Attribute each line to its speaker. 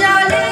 Speaker 1: জালে